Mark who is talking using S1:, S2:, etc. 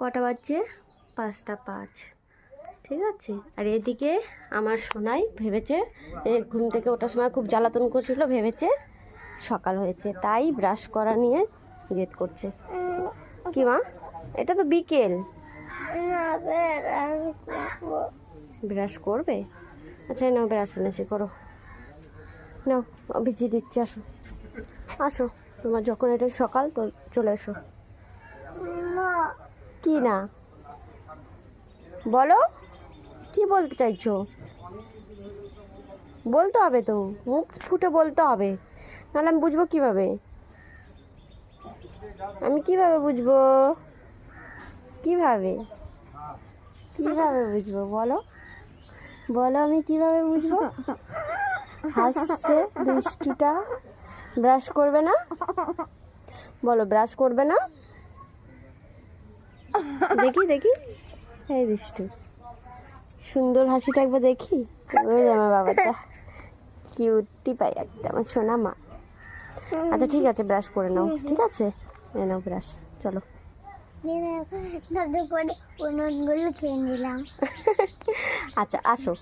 S1: কটা বাজছে? পাঁচটা পাঁচ। ঠিক আছে? আর এদিকে আমার সোনাই ভেবেছে ঘুম থেকে ওঠার সময় খুব জ্বালাতন করছিল ভেবেছে সকাল হয়েছে তাই ব্রাশ করা নিয়ে জেদ করছে। কি মা? এটা তো বিকেল। ব্রাশ করবে? আচ্ছা নাও ব্রাশ এনেছি করো। নাও ভিজিয়ে দিচ্ছি আসো। আসো তোমার যখন এটা সকাল তো চলে এসো। কি না? বলো, কি বলতে চাইছো? বলতে হবে তো, মুখ ফুটে বলতে হবে। নাহলে আমি বুঝব কীভাবে? আমি কীভাবে বুঝব? কীভাবে? কীভাবে বুঝব? বলো। বলো আমি কীভাবে বুঝব? হাসছে, দুষ্টুটা ব্রাশ করবে না? বলো ব্রাশ করবে না? দেখি দেখি। এই দুষ্টু। সুন্দর হাসিটা একবার দেখি। ওই আমার বাবাটা। কিউটি পাই একদম আমার সোনা মা। আচ্ছা ঠিক আছে ব্রাশ করে নাও। ঠিক আছে? নাও ব্রাশ চলো। আচ্ছা আসো।